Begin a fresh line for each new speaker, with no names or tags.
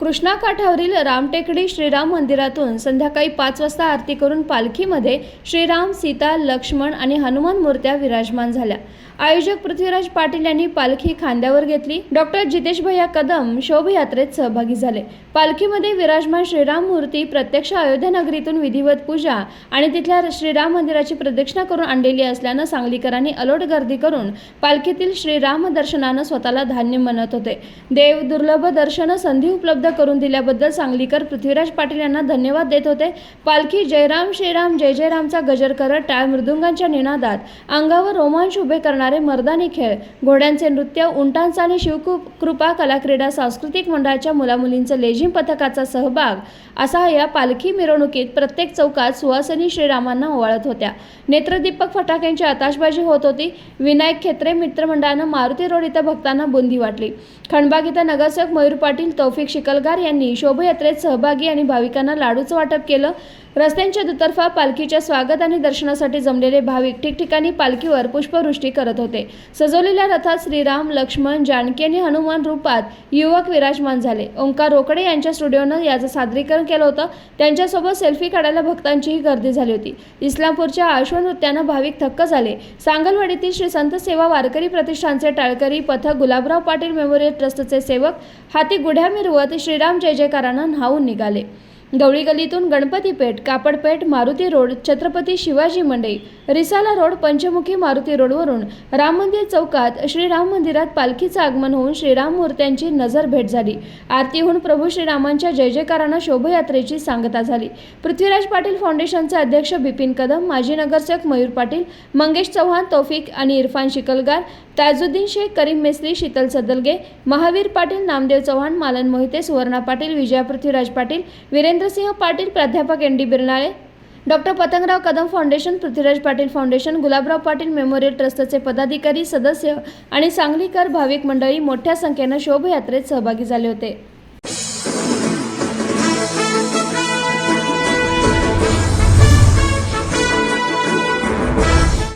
कृष्णा काठावरील रामटेकडी श्रीराम मंदिरातून संध्याकाळी पाच वाजता आरती करून पालखीमध्ये श्रीराम सीता लक्ष्मण आणि हनुमान मूर्त्या विराजमान झाल्या. आयोजक पृथ्वीराज पाटील यांनी पालखी खांद्यावर घेतली. डॉक्टर जितेश भैया कदम शोभयात्रेत सहभागी झाले. पालखीमध्ये विराजमान श्रीराम मूर्ती प्रत्यक्ष अयोध्या नगरीतून विधिवत पूजा आणि तिथल्या श्रीराम मंदिराची प्रदक्षिणा करून आणलेली असल्यानं सांगलीकरांनी अलोट गर्दी करून पालखीतील श्रीराम दर्शनानं स्वतःला धान्य म्हणत होते. देव दुर्लभ दर्शन संधी उपलब्ध करून दिल्याबद्दल सांगलीकर पृथ्वीराज पाटील यांना धन्यवाद देत होते. पालखी जयराम श्रीराम जय जयरामचा गजर करत टाळ मृदुंगांच्या निनादात. अंगावर रोमांच उभे करणारे मर्दानी खेळ. घोड्यांचे नृत्य उंटांचा आणि शिवकृपा कलाक्रीडा सांस्कृतिक मंडळाच्या मुलामुलींचं लेझिम पथकाचा सहभाग. असा या पालखी मिरवणुकीत प्रत्येक चौकात सुहासनी श्रीरामांना ओवाळत होत्या. नेत्रदीपक फटाक्यांची आताशबाजी होत होती. विनायक खेत्रे मित्रमंडळानं मारुती रोड इथं भक्तांना बुंदी वाटली. खंडबाग इथं नगरसेवक मयूर पाटील तौफिक शिकल शिकलगार यांनी शोभायात्रेत सहभागी आणि भाविकांना लाडूचं वाटप केलं. रस्त्यांच्या दुतर्फा पालखीच्या स्वागत आणि दर्शनासाठी जमलेले भाविक ठिकठिकाणी पालखीवर पुष्पवृष्टी करत होते. सजवलेल्या रथात श्रीराम लक्ष्मण जानकी आणि हनुमान रूपात युवक विराजमान झाले. ओंकार रोकडे यांच्या स्टुडिओनं याचं सादरीकरण केलं होतं. त्यांच्यासोबत सेल्फी काढायला भक्तांचीही गर्दी झाली होती. इस्लामपूरच्या आश्वनृत्यानं भाविक थक्क झाले. सांगलवाडीतील श्री संत सेवा वारकरी प्रतिष्ठानचे टाळकरी पथक गुलाबराव पाटील मेमोरियल ट्रस्टचे सेवक हाती गुढ्या मिरवत श्रीराम जय जयकारानं न्हावून निघाले. गवळी गलीतून गणपती पेठ कापडपेठ मारुती रोड छत्रपती शिवाजी मंडई रिसाला रोड पंचमुखी मारुती रोडवरून राम मंदिर चौकात श्रीराम मंदिरात पालखीचं आगमन होऊन श्रीराम मूर्त्यांची नजर भेट झाली. आरती होऊन प्रभू श्रीरामांच्या जय जयकारानं शोभायात्रेची सांगता झाली. पृथ्वीराज पाटील फाउंडेशनचे अध्यक्ष बिपिन कदम माजी नगरसेवक मयूर पाटील मंगेश चव्हाण तौफिक आणि इरफान शिकलगार ताजुद्दीन शेख करीम मेस्त्री शीतल सदलगे महावीर पाटील नामदेव चव्हाण मालन मोहिते सुवर्णा पाटील विजया पृथ्वीराज पाटील वीरेंद्रसिंह पाटील प्राध्यापक N D Birnale doctor Patangrao Kadam foundation Prithviraj Patil foundation Gulabrao Patil memorial ट्रस्टचे पदाधिकारी सदस्य आणि सांगलीकर भाविक मंडळी मोठ्या संख्येनं शोभयात्रेत सहभागी झाले होते.